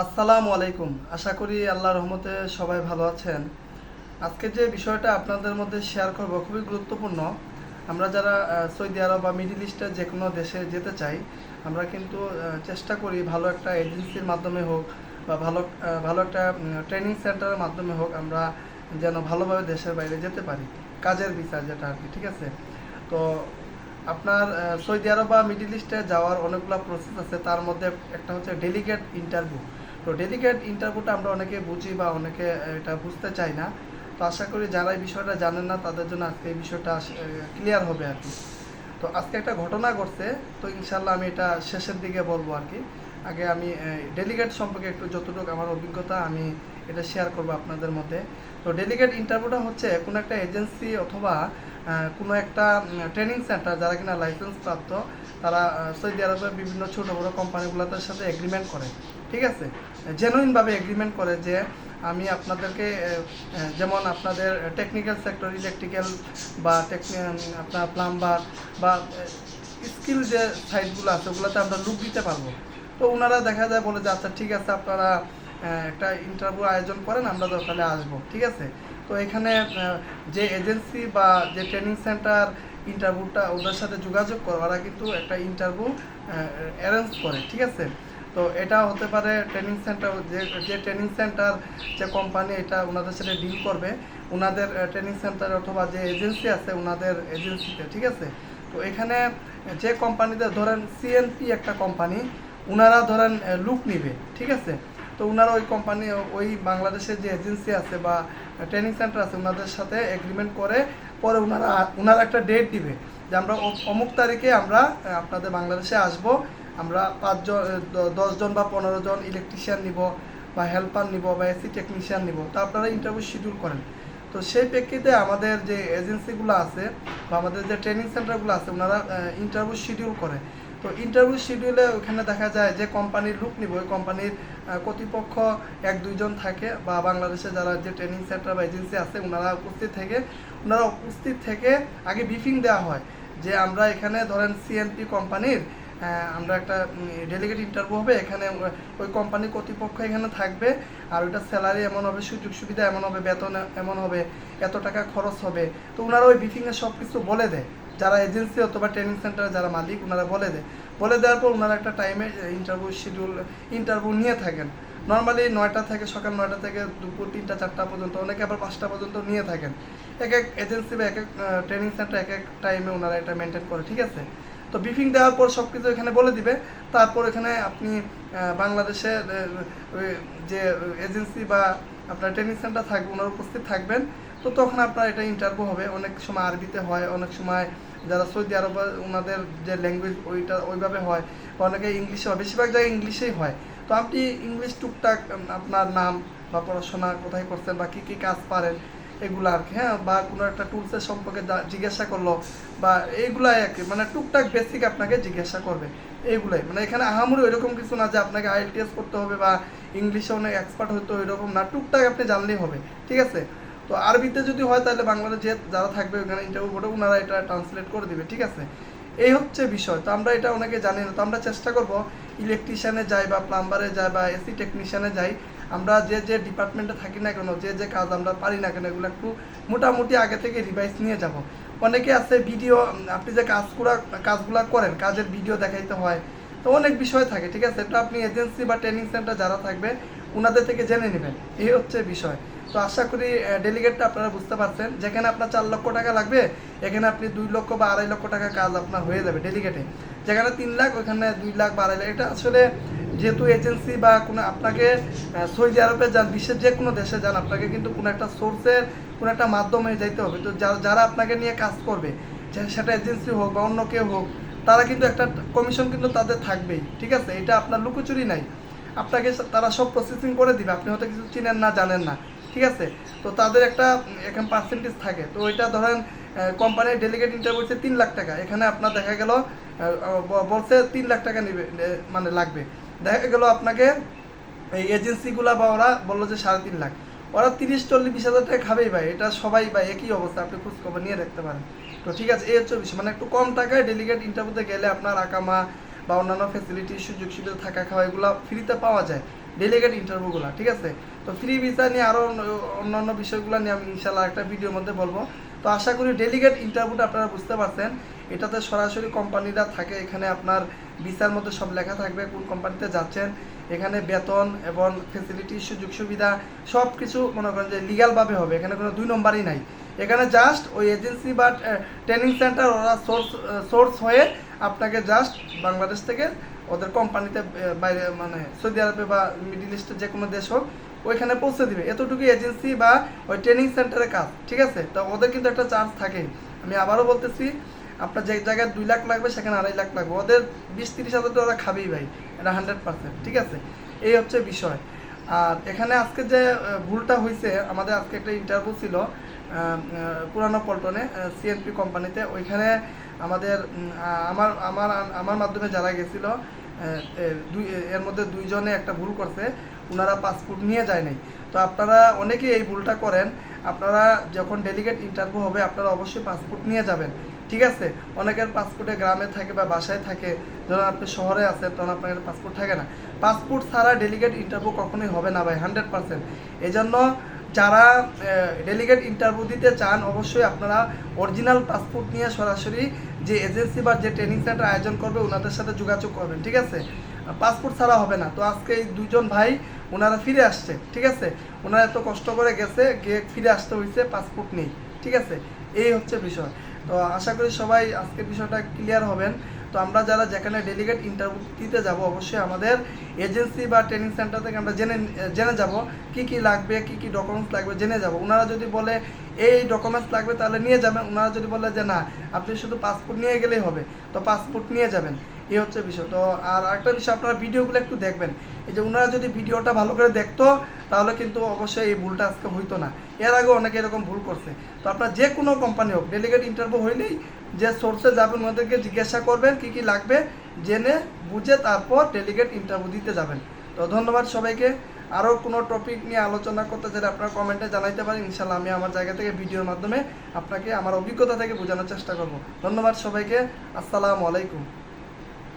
আসসালামু আলাইকুম। আশা করি আল্লাহর রহমতে সবাই ভালো আছেন। আজকে যে বিষয়টা আপনাদের মধ্যে শেয়ার করব খুবই গুরুত্বপূর্ণ। আমরা যারা সৌদি আরব বা মিডিল ইস্টে যে কোনো দেশে যেতে চাই, আমরা কিন্তু চেষ্টা করি ভালো একটা এজেন্সির মাধ্যমে হোক বা ভালো ভালো একটা ট্রেনিং সেন্টারের মাধ্যমে হোক আমরা যেন ভালোভাবে দেশের বাইরে যেতে পারি। কাজের বিচার যেটা আর কি ঠিক আছে? তো আপনার সৌদি আরব বা মিডিল ইস্টে যাওয়ার অনেকগুলো প্রসেস আছে। তার মধ্যে একটা হচ্ছে ডেলিগেট ইন্টারভিউ তো ডেলিগেট ইন্টারভিউটা আমরা অনেকে বুঝি বা অনেকে এটা বুঝতে চাই না। তো আশা করি যারা এই বিষয়টা জানেন না, তাদের জন্য আজকে এই বিষয়টা ক্লিয়ার হবে আর কি। তো আজকে একটা ঘটনা ঘটছে, তো ইনশাল্লাহ আমি এটা শেষের দিকে বলব আর কি। আগে আমি ডেলিগেট সম্পর্কে একটু যতটুকু আমার অভিজ্ঞতা, আমি এটা শেয়ার করব আপনাদের মধ্যে। তো ডেলিগেট ইন্টারভিউটা হচ্ছে কোনো একটা এজেন্সি অথবা কোনো একটা ট্রেনিং সেন্টার যারা কিনা লাইসেন্স প্রাপ্ত, তারা সৌদি আরবের বিভিন্ন ছোট বড় কোম্পানিগুলোর সাথে এগ্রিমেন্ট করে। ঠিক আছে? জেনুইনভাবে এগ্রিমেন্ট করে যে আমি আপনাদেরকে যেমন আপনাদের টেকনিক্যাল সেক্টর ইলেকট্রিক্যাল বা আপনার প্লাম্বার বা স্কিল যে সাইটগুলো আছে, ওগুলোতে আমরা লুক দিতে পারব। তো ওনারা দেখা যায় বলে যে আচ্ছা ঠিক আছে, আপনারা একটা ইন্টারভিউ আয়োজন করেন, আমরা দরকারে আসব। ঠিক আছে? তো এখানে যে এজেন্সি বা যে ট্রেনিং সেন্টার ইন্টারভিউটা ওদের সাথে যোগাযোগ করে ওরা কিন্তু একটা ইন্টারভিউ অ্যারেঞ্জ করে, ঠিক আছে? তো এটা হতে পারে ট্রেনিং সেন্টার যে যে ট্রেনিং সেন্টার যে কোম্পানি এটা ওনাদের সাথে ডিল করবে, ওনাদের ট্রেনিং সেন্টার অথবা যে এজেন্সি আছে ওনাদের এজেন্সিতে ঠিক আছে? তো এখানে যে কোম্পানিতে ধরেন সিএনপি একটা কোম্পানি ওনারা ধরেন লুক নিবে, ঠিক আছে? তো ওনারা ওই কোম্পানি ওই বাংলাদেশের যে এজেন্সি আছে বা ট্রেনিং সেন্টার আছে, ওনাদের সাথে এগ্রিমেন্ট করে পরে ওনারা ওনারা একটা ডেট দিবে যে আমরা অমুক তারিখে আমরা আপনাদের বাংলাদেশে আসব আমরা পাঁচজন দশজন বা পনেরো জন ইলেকট্রিশিয়ান নিব বা হেল্পার নিব বা এসি টেকনিশিয়ান নিব। তো আপনারা ইন্টারভিউ শিডিউল করেন। তো সেই প্রেক্ষিতে আমাদের যে এজেন্সিগুলো আছে বা আমাদের যে ট্রেনিং সেন্টারগুলো আছে, ওনারা ইন্টারভিউ শিডিউল করে। তো ইন্টারভিউ শিডিউলে ওখানে দেখা যায় যে কোম্পানির লুক নিব। ওই কোম্পানির কর্তৃপক্ষ এক, দুইজন থাকে বা বাংলাদেশে যারা যে ট্রেনিং সেন্টার বা এজেন্সি আছে, ওনারা উপস্থিত থেকে, ওনারা উপস্থিত থেকে আগে ব্রিফিং দেওয়া হয় যে আমরা এখানে ধরেন সিএনপি কোম্পানির আমরা একটা ডেলিগেট ইন্টারভিউ হবে, এখানে ওই কোম্পানি কর্তৃপক্ষ এখানে থাকবে, আর ওইটা স্যালারি এমন হবে, সুযোগ সুবিধা এমন হবে, বেতন এমন হবে, এত টাকা খরচ হবে। তো ওনারা ওই ব্রিফিংয়ে সব কিছু বলে দেয়। যারা এজেন্সি অথবা ট্রেনিং সেন্টারে যারা মালিক ওনারা বলে দেয়। বলে দেওয়ার পর ওনারা একটা টাইমে ইন্টারভিউ শিডিউল ইন্টারভিউ নিয়ে থাকেন। নর্মালি নয়টা থেকে, সকাল নয়টা থেকে দুপুর তিনটা, চারটা পর্যন্ত, অনেকে আবার পাঁচটা পর্যন্ত নিয়ে থাকেন। এক এক এজেন্সি বা এক এক ট্রেনিং সেন্টার এক এক টাইমে ওনারা এটা মেনটেন করে, ঠিক আছে? তো ব্রিফিং দেওয়ার পর সব কিছু এখানে বলে দিবে। তারপর এখানে আপনি বাংলাদেশের যে এজেন্সি বা আপনার ট্রেনিং সেন্টার থাকবে, ওনার উপস্থিত থাকবেন। তো তখন আপনার এটা ইন্টারভিউ হবে। অনেক সময় আরবিতে হয়, অনেক সময় যারা সৌদি আরব, ওনাদের যে ল্যাঙ্গুয়েজ ওইটা ওইভাবে হয় অনেকে ইংলিশে হয়। বেশিরভাগ জায়গায় ইংলিশেই হয়। তো আপনি ইংলিশ টুকটাক আপনার নাম বা পড়াশোনা কোথায় করছেন বা কী কী কাজ পারেন এগুলো আর কি হ্যাঁ? বা কোনো একটা টুলসের সম্পর্কে জিজ্ঞাসা করল, বা এইগুলাই আর কি মানে টুকটাক বেসিক আপনাকে জিজ্ঞাসা করবে, এইগুলাই। মানে এখানে আহামরি ওইরকম কিছু না যে আপনাকে আইএলটিএস করতে হবে বা ইংলিশে অনেক এক্সপার্ট হতে হবে এরকম না, টুকটাক আপনি জানলেই হবে, ঠিক আছে? তো আরবিতে যদি হয় তাহলে বাংলাদেশ যে যারা থাকবে ওখানে ইন্টারভিউ বোর্ডে ওনারা এটা ট্রান্সলেট করে দিবে, ঠিক আছে? এই হচ্ছে বিষয়। তো আমরা এটা অনেকে জানি না, তো আমরা চেষ্টা করব ইলেকট্রিশিয়ানে যাই বা প্লাম্বারে যাই বা এসি টেকনিশিয়ানে যাই আমরা যে যে ডিপার্টমেন্টে থাকি না কেন, যে যে কাজ আমরা পারি না কেন, এগুলো একটু মোটামুটি আগে থেকে রিভাইজ নিয়ে যাব। অনেকে আছে ভিডিও আপনি যে কাজ করা কাজগুলো করেন, কাজের ভিডিও দেখাইতে হয়, তো অনেক বিষয় থাকে, ঠিক আছে? এটা আপনি এজেন্সি বা ট্রেনিং সেন্টার যারা থাকবে ওনাদের থেকে জেনে নেবেন, এই হচ্ছে বিষয়। তো আশা করি ডেলিগেটটা আপনারা বুঝতে পারছেন, যেখানে আপনার চার লক্ষ টাকা লাগবে, এখানে আপনি দুই লক্ষ বা আড়াই লক্ষ টাকা কাজ আপনার হয়ে যাবে ডেলিগেটে যেখানে তিন লাখ, ওখানে দুই লাখ বা আড়াই লাখ, এটা আসলে যেহেতু এজেন্সি বা কোনো আপনাকে সৌদি আরবে যান, বিশ্বের যে কোনো দেশে যান, আপনাকে কিন্তু কোনো একটা সোর্সের কোনো একটা মাধ্যমে যাইতে হবে। তো যারা আপনাকে নিয়ে কাজ করবে সেটা এজেন্সি হোক বা অন্য কেউ হোক, তারা কিন্তু একটা কমিশন কিন্তু তাদের থাকবেই, ঠিক আছে? এটা আপনার লুকোচুরি নাই। আপনাকে তারা সব প্রসেসিং করে দিবে, আপনি হয়তো কিছু চিনেন না, জানেন না, ঠিক আছে? তো তাদের একটা এখানে পার্সেন্টেজ থাকে। তো ওইটা ধরেন কোম্পানির ডেলিগেট ইন্টারভিউ হচ্ছে তিন লাখ টাকা। এখানে আপনার দেখা গেল বলছে তিন লাখ টাকা নিবে মানে লাগবে। দেখা গেল আপনাকে এই এজেন্সিগুলা বা ওরা বলল যে সাড়ে তিন লাখ। ওরা তিরিশ, চল্লিশ বিশ হাজার টাকা খাবেই ভাই, এটা সবাই ভাই একই অবস্থা, আপনি খোঁজখবর নিয়ে রাখতে পারেন। তো ঠিক আছে, এই হচ্ছে মানে একটু কম টাকায় ডেলিগেট ইন্টারভিউতে গেলে আপনার আকামা বা অন্যান্য ফেসিলিটি সুযোগ সুবিধা থাকা, খাওয়া, এগুলো ফ্রিতে পাওয়া যায় ডেলিগেট ইন্টারভিউগুলো ঠিক আছে? তো ফ্রি ভিসা নিয়ে আরও অন্যান্য বিষয়গুলো নিয়ে আমি ইনশাল্লাহ একটা ভিডিওর মধ্যে বলব। তো আশা করি ডেলিগেট ইন্টারভিউটা আপনারা বুঝতে পারছেন। এটাতে সরাসরি কোম্পানিরা থাকে, এখানে আপনার বিচার মধ্যে সব লেখা থাকবে, কোন কোম্পানিতে যাচ্ছেন, এখানে বেতন এবং ফেসিলিটি সুযোগ সুবিধা সব কিছু মনে করেন যে লিগালভাবে হবে, এখানে কোনো দুই নম্বরই নাই। এখানে জাস্ট ওই এজেন্সি বা ট্রেনিং সেন্টার ওরা সোর্স সোর্স হয়ে আপনাকে জাস্ট বাংলাদেশ থেকে ওদের কোম্পানিতে বাইরে মানে সৌদি আরবে বা মিডিল ইস্টের যে কোনো দেশ হোক ওইখানে পৌঁছে দিবে। এতটুকু এজেন্সি বা ওই ট্রেনিং সেন্টারের কাজ, ঠিক আছে? তো ওদের কিন্তু একটা চার্জ থাকে। আমি আবারও বলতেছি, আপনার যে জায়গায় দুই লাখ লাগবে, সেখানে আড়াই লাখ লাগবে। ওদের বিশ তিরিশ হাজার টাকা ওরা খাবেই ভাই, এটা হান্ড্রেড পার্সেন্ট ঠিক আছে? এই হচ্ছে বিষয়। আর এখানে আজকে যে ভুলটা হয়েছে আমাদের আজকে একটা ইন্টারভিউ ছিল পুরানো পল্টনে সিএনপি কোম্পানিতে ওইখানে আমাদের আমার আমার আমার মাধ্যমে যারা গেছিল দুই, এর মধ্যে দুইজনে একটা ভুল করছে। ওনারা পাসপোর্ট নিয়ে যায় নাই। তো আপনারা অনেকেই এই ভুলটা করেন। আপনারা যখন ডেলিগেট ইন্টারভিউ হবে, আপনারা অবশ্যই পাসপোর্ট নিয়ে যাবেন। ঠিক আছে? অনেকের পাসপোর্টে গ্রামে থাকে বা বাসায় থাকে। যখন আপনি শহরে আছেন, তখন আপনার পাসপোর্ট থাকে না। পাসপোর্ট ছাড়া ডেলিগেট ইন্টারভিউ কখনোই হবে না ভাই হান্ড্রেড পার্সেন্ট এই জন্য যারা ডেলিগেট ইন্টারভিউ দিতে চান, অবশ্যই আপনারা অরিজিনাল পাসপোর্ট নিয়ে সরাসরি যে এজেন্সি বা যে ট্রেনিং সেন্টার আয়োজন করবে ওনাদের সাথে যোগাযোগ করবেন। ঠিক আছে? পাসপোর্ট ছাড়া হবে না। তো আজকে এই দুজন ভাই ওনারা ফিরে আসছে, ঠিক আছে? ওনারা এত কষ্ট করে গেছে, গিয়ে ফিরে আসতে হয়েছে পাসপোর্ট নেই, ঠিক আছে? এই হচ্ছে বিষয়। তো আশা করি সবাই আজকের বিষয়টা ক্লিয়ার হবেন। তো আমরা যারা যেখানে ডেলিগেট ইন্টারভিউ দিতে যাব, অবশ্যই আমাদের এজেন্সি বা ট্রেনিং সেন্টার থেকে আমরা জেনে জেনে যাব কি কি লাগবে, কি কি ডকুমেন্টস লাগবে, জেনে যাব। ওনারা যদি বলে এই ডকুমেন্টস লাগবে তাহলে নিয়ে যাবেন, ওনারা যদি বলে যে না, আপনি শুধু পাসপোর্ট নিয়ে গেলেই হবে, তো পাসপোর্ট নিয়ে যাবেন। এই হচ্ছে বিষয়। তো আর একটা বিষয়, আপনারা ভিডিওগুলো একটু দেখবেন। এই যে ওনারা যদি ভিডিওটা ভালো করে দেখতো, তাহলে কিন্তু অবশ্যই এই ভুলটা আজকে হইতো না। এর আগে অনেকে এরকম ভুল করছে। তো আপনার যে কোনো কোম্পানি হোক ডেলিগেট ইন্টারভিউ হইলেই যে সোর্সে যাবেন ওনাদেরকে জিজ্ঞাসা করবেন কি কি লাগবে, জেনে বুঝে তারপর ডেলিগেট ইন্টারভিউ দিতে যাবেন। তো ধন্যবাদ সবাইকে। আরও কোনো টপিক নিয়ে আলোচনা করতে চাইলে আপনারা কমেন্টে জানাইতে পারেন। ইনশাল্লাহ আমি আমার জায়গা থেকে ভিডিওর মাধ্যমে আপনাকে আমার অভিজ্ঞতা থেকে বোঝানোর চেষ্টা করব। ধন্যবাদ সবাইকে। আসসালামু আলাইকুম।